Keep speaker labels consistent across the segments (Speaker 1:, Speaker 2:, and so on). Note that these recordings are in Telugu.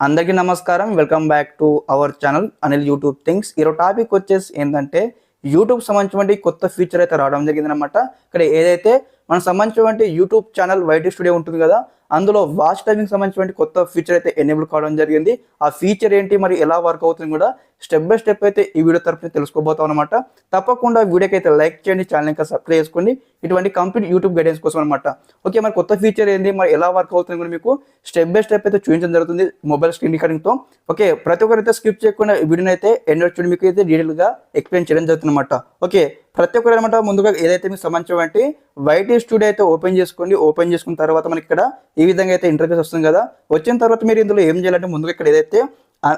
Speaker 1: అందరికీ నమస్కారం. Welcome back to our channel Anil YouTube things ఈరోజు టాపిక్ వచ్చేసి ఏంటంటే యూట్యూబ్ సంబంధించినటువంటి కొత్త ఫీచర్ అయితే రావడం జరిగిందనమాట ఇక్కడ ఏదైతే మనకు సంబంధించినటువంటి యూట్యూబ్ ఛానల్ వైటీ స్టూడియో ఉంటుంది కదా అందులో వాచ్ టైమింగ్ సంబంధించినటువంటి కొత్త ఫీచర్ అయితే ఎనేబుల్ కావడం జరిగింది. ఆ ఫీచర్ ఏంటి మరి ఎలా వర్క్ అవుతుంది కూడా స్టెప్ బై స్టెప్ అయితే ఈ వీడియో తరఫున తెలుసుకోబోతాం అనమాట తప్పకుండా వీడియోకి అయితే లైక్ చేయండి ఛానల్ ఇంకా సబ్స్క్రైబ్ చేసుకోండి. ఇటువంటి కంప్లీట్ యూట్యూబ్ గైడెన్స్ కోసం అనమాట ఓకే మరి కొత్త ఫీచర్ ఏంది మరి ఎలా వర్క్ అవుతుంది కూడా మీకు స్టెప్ బై స్టెప్ అయితే చూపించడం జరుగుతుంది మొబైల్ స్క్రీన్ రికార్డింగ్తో ఓకే ప్రతి ఒక్కరైతే స్కిప్ చేయకుండా ఈ వీడియోని అయితే ఎండ్ చూడండి. మీకు అయితే డీటెయిల్గా ఎక్స్ప్లెయిన్ చేయడం జరుగుతుంది అనమాట ఓకే ప్రతి ఒక్కరు అనమాట ముందుగా ఏదైతే మీకు సంబంధించిన వైటీ స్టూడియో అయితే ఓపెన్ చేసుకోండి. ఓపెన్ చేసుకున్న తర్వాత మనకి ఇక్కడ ఈ విధంగా అయితే ఇంటర్ఫేస్ వస్తుంది కదా. వచ్చిన తర్వాత మీరు ఇందులో ఏం చేయాలంటే ముందుగా ఇక్కడ ఏదైతే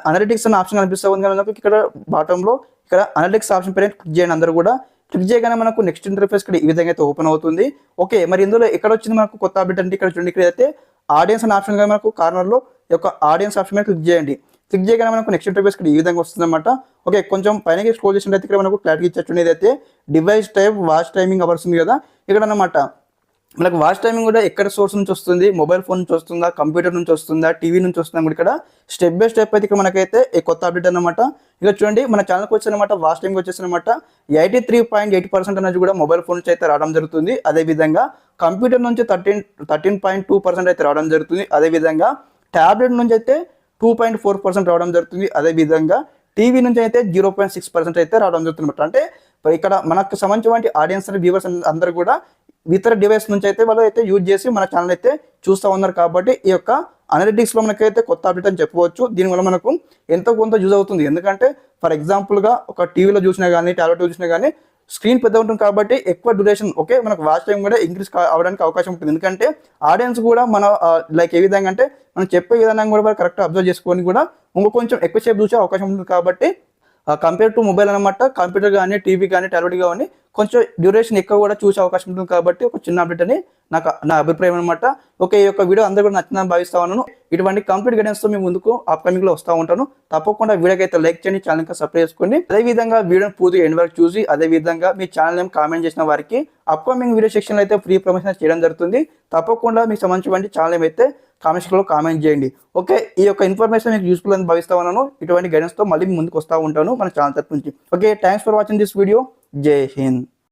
Speaker 1: అనలిటిక్స్ అనే ఆప్షన్ కనిపిస్తూ ఉంది మనకు ఇక్కడ బాటంలో ఇక్కడ అనలిటిక్స్ ఆప్షన్ పైన క్లిక్ చేయండి అందరూ కూడా. క్లిక్ చేయగానే మనకు నెక్స్ట్ ఇంటర్ఫేస్ ఇక్కడ ఈ విధంగా అయితే ఓపెన్ అవుతుంది. ఓకే మరి ఇందులో ఎక్కడ వచ్చింది మనకు కొత్త అప్డేట్ అంటే ఇక్కడ చూడండి ఇక్కడ అయితే ఆడియన్స్ అనే ఆప్షన్ కానీ మనకు కార్నర్లో ఈ యొక్క ఆడియన్స్ ఆప్షన్ మీద క్లిక్ చేయండి. క్లిక్ చేయగానే మనకు నెక్స్ట్ ఇంటర్ఫేస్ ఇక్కడ ఈ విధంగా వస్తుంది అనమాట ఓకే కొంచెం పైన స్క్రోల్ చేసినట్లయితే ఇక్కడ మనకు క్లారిటీ ఇచ్చచ్చు అయితే device type watch timing hours ఉంది కదా ఇక్కడ అన్నమాట మనకు వాచ్ టైమింగ్ కూడా ఎక్కడ సోర్స్ నుంచి వస్తుంది? మొబైల్ ఫోన్ నుంచి వస్తుందా? కంప్యూటర్ నుంచి వస్తుందా? టీవీ నుంచి వస్తుందా? కూడా ఇక్కడ స్టెప్ బై స్టెప్ అయితే ఇక్కడ మనకైతే ఈ కొత్త అప్డేట్ అనమాట ఇక చూడండి మన ఛానల్కి వచ్చేసనమాట watch timing వచ్చేసనమాట. Eighty three point eight percent అనేది కూడా మొబైల్ ఫోన్ నుంచి అయితే రావడం జరుగుతుంది. అదేవిధంగా కంప్యూటర్ నుంచి thirteen thirteen point two percent అయితే రావడం జరుగుతుంది. అదేవిధంగా ట్యాబ్లెట్ నుంచి అయితే టూ పాయింట్ ఫోర్ పర్సెంట్ రావడం జరుగుతుంది. అదేవిధంగా టీవీ నుంచి అయితే జీరో పాయింట్ సిక్స్ పర్సెంట్ అయితే రావడం జరుగుతుంది అంటే ఇక్కడ మనకు సంబంధించిన ఆడియన్స్ అండ్ వ్యూవర్స్ అందరూ కూడా ఇతర డివైస్ నుంచి అయితే వాళ్ళు అయితే యూజ్ చేసి మన ఛానల్ అయితే చూస్తూ ఉన్నారు కాబట్టి ఈ యొక్క అనలిటిక్స్లో మనకైతే కొత్త అప్డేట్ అని చెప్పవచ్చు దీనివల్ల మనకు ఎంతో కొంత యూజ్ అవుతుంది. ఎందుకంటే ఫర్ ఎగ్జాంపుల్గా ఒక టీవీలో చూసినా కానీ టాబ్లెట్ చూసినా కానీ స్క్రీన్ పెద్ద ఉంటుంది కాబట్టి ఎక్కువ డ్యూరేషన్ ఓకే మనకు వాచ్ టైం కూడా ఇంక్రీస్ అవడానికి అవకాశం ఉంటుంది. ఎందుకంటే ఆడియన్స్ కూడా మన లైక్ ఏ విధంగా అంటే మనం చెప్పే విధానం కూడా కరెక్ట్ అబ్జర్వ్ చేసుకొని కూడా ఇంకో కొంచెం ఎక్కువసేపు చూసే అవకాశం ఉంటుంది కాబట్టి కంపేర్ టు మొబైల్ అనమాట కంప్యూటర్ కానీ టీవీ కానీ టాబ్లెట్ కానీ కొంచెం డ్యూరేషన్ ఎక్కువ కూడా చూసే అవకాశం ఉంటుంది కాబట్టి ఒక చిన్న అప్డేట్ అని నాకు నా అభిప్రాయం అనమాట ఓకే ఈ యొక్క వీడియో అందరూ కూడా నచ్చిందని భావిస్తా ఉన్నాను. ఇటువంటి కంప్లీట్ గైడెన్స్తో మేము ముందుకు అప్కమింగ్లో వస్తూ ఉంటాను. తప్పకుండా వీడియోకి అయితే లైక్ చేయండి ఛానల్ ఇంకా సబ్స్క్రైబ్ చేసుకోండి. అదేవిధంగా వీడియోని పూర్తిగా ఎండ్ వరకు చూసి అదేవిధంగా మీ ఛానల్ ఏం కామెంట్ చేసిన వారికి అప్కమింగ్ వీడియో సెక్షన్లో అయితే ఫ్రీ ప్రమోషన్ చేయడం జరుగుతుంది. తప్పకుండా మీకు సంబంధించిన ఛానల్ అయితే కామెంట్ సెక్షన్లో కామెంట్ చేయండి. ఓకే ఈ యొక్క ఇన్ఫర్మేషన్ మీకు యూస్ఫుల్ అని భావిస్తా ఉన్నాను. ఇటువంటి గైడెన్స్తో మళ్ళీ ముందుకు వస్తూ ఉంటాను మన ఛానల్ తరపు నుంచి. Okay thanks for watching this video జై హింద్.